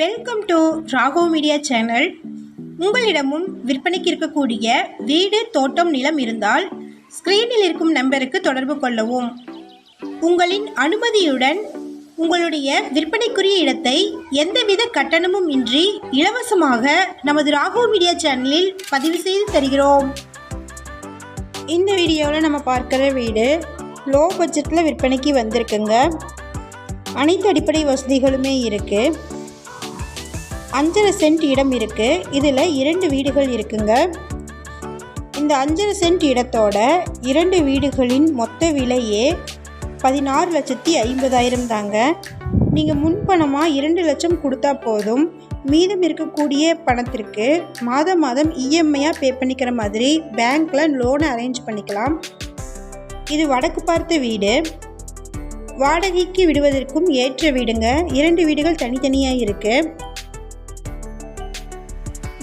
Welcome to ராகோ media channel உங்களிடமும் விற்பனைக்கு இருக்கக்கூடிய வீடு தோட்டம் நிலம் இருந்தால் ஸ்க்ரீனில் இருக்கும் நம்பருக்கு தொடர்பு கொள்ளவும். உங்களின் அனுமதியுடன் உங்களுடைய விற்பனைக்குரிய இடத்தை எந்தவித கட்டணமும் இன்றி இலவசமாக நமது ராகோ மீடியா சேனலில் பதிவு செய்து தருகிறோம். இந்த வீடியோவில் நம்ம பார்க்குற வீடு லோ பட்ஜெட்டில் விற்பனைக்கு வந்திருக்குங்க. அனைத்து அடிப்படை வசதிகளுமே இருக்குது அஞ்சரை சென்ட் இடம் இருக்குது இதில் இரண்டு வீடுகள் இருக்குங்க. இந்த அஞ்சரை சென்ட் இடத்தோட இரண்டு வீடுகளின் மொத்த விலையே பதினாறு லட்சத்தி ஐம்பதாயிரம் தாங்க. நீங்கள் முன்பணமாக இரண்டு லட்சம் கொடுத்தா போதும். மீதம் இருக்கக்கூடிய பணத்திற்கு மாதம் மாதம் இஎம்ஐயாக பே பண்ணிக்கிற மாதிரி பேங்க்கில் லோனை அரேஞ்ச் பண்ணிக்கலாம். இது வடக்கு பார்த்த வீடு. வாடகைக்கு விடுவதற்கும் ஏற்ற வீடுங்க. இரண்டு வீடுகள் தனித்தனியாக இருக்குது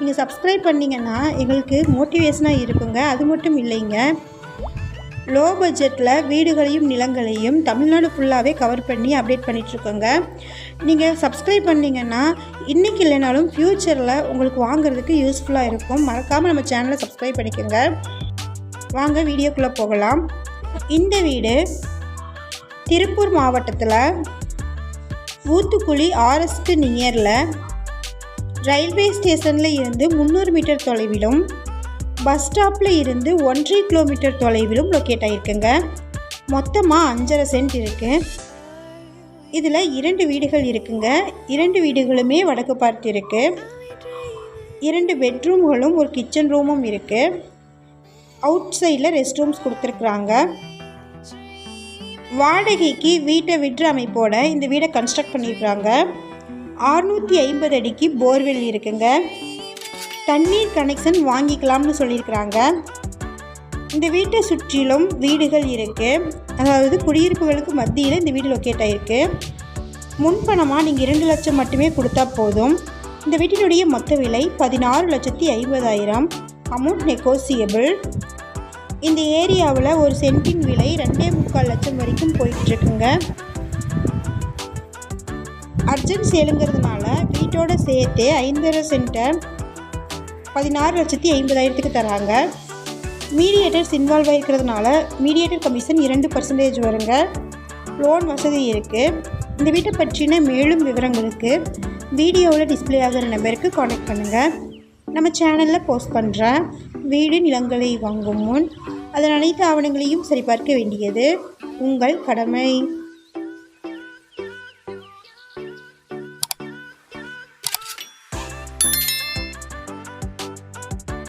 நீங்கள் சப்ஸ்கிரைப் பண்ணிங்கன்னா எங்களுக்கு மோட்டிவேஷனாக இருக்குங்க. அது மட்டும் இல்லைங்க. லோ பட்ஜெட்டில் வீடுகளையும் நிலங்களையும் தமிழ்நாடு ஃபுல்லாகவே கவர் பண்ணி அப்டேட் பண்ணிகிட்ருக்கோங்க நீங்கள் சப்ஸ்கிரைப் பண்ணிங்கன்னா இன்றைக்கி இல்லைனாலும் ஃப்யூச்சரில் உங்களுக்கு வாங்குறதுக்கு யூஸ்ஃபுல்லாக இருக்கும். மறக்காமல் நம்ம சேனலை சப்ஸ்கிரைப் பண்ணிக்கோங்க. வாங்க வீடியோக்குள்ளே போகலாம். இந்த வீடு திருப்பூர் மாவட்டத்தில் ஊத்துக்குழி ஆர்எஸ்க்கு நியரில் ரயில்வே ஸ்டேஷனில் இருந்து முந்நூறு மீட்டர் தொலைவிலும் பஸ் ஸ்டாப்பில் இருந்து ஒன்றரை கிலோமீட்டர் தொலைவிலும் லொக்கேட் ஆகிருக்குங்க மொத்தமாக அஞ்சரை சென்ட் இருக்குது இதில் இரண்டு வீடுகள் இருக்குங்க. இரண்டு வீடுகளுமே வடக்கு பார்த்து இருக்குது இரண்டு பெட்ரூம்களும் ஒரு கிச்சன் ரூமும் இருக்குது அவுட் சைடில் ரெஸ்ட் ரூம்ஸ் கொடுத்துருக்குறாங்க. வாடகைக்கு வீட்டை விற்று அமைப்போட இந்த வீடை கன்ஸ்ட்ரக்ட் பண்ணியிருக்கிறாங்க. அறுநூற்றி ஐம்பது அடிக்கு போர்வெல் இருக்குங்க. தண்ணீர் கனெக்ஷன் வாங்கிக்கலாம்னு சொல்லியிருக்கிறாங்க. இந்த வீட்டை சுற்றிலும் வீடுகள் இருக்குது அதாவது குடியிருப்புகளுக்கு மத்தியில் இந்த வீடு லொக்கேட் ஆகிருக்கு முன்பணமாக நீங்கள் இரண்டு லட்சம் மட்டுமே கொடுத்தா போதும். இந்த வீட்டினுடைய மொத்த விலை பதினாறு லட்சத்தி ஐம்பதாயிரம். அமௌண்ட் நெகோசியபிள் இந்த ஏரியாவில் ஒரு சென்ட்டின் விலை ரெண்டே முக்கால் லட்சம் வரைக்கும் போயிட்டுருக்குங்க அர்ஜென்ட் சேலுங்கிறதுனால வீட்டோட சேர்த்து ஐந்தரை சென்ட்டை பதினாறு லட்சத்தி ஐம்பதாயிரத்துக்கு தராங்க. மீடியேட்டர்ஸ் இன்வால்வ் ஆகிருக்கிறதுனால மீடியேட்டர் கமிஷன் இரண்டு பர்சன்டேஜ் வருங்க. லோன் வசதி இருக்குது இந்த வீட்டை பற்றின மேலும் விவரங்களுக்கு வீடியோவில் டிஸ்பிளே ஆகிற நம்பருக்கு காண்டாக்ட் பண்ணுங்கள் நம்ம சேனலில் போஸ்ட் பண்ணுற வீடு நிலங்களை வாங்கும் முன் அதன் அனைத்து ஆவணங்களையும் சரிபார்க்க வேண்டியது உங்கள் கடமை.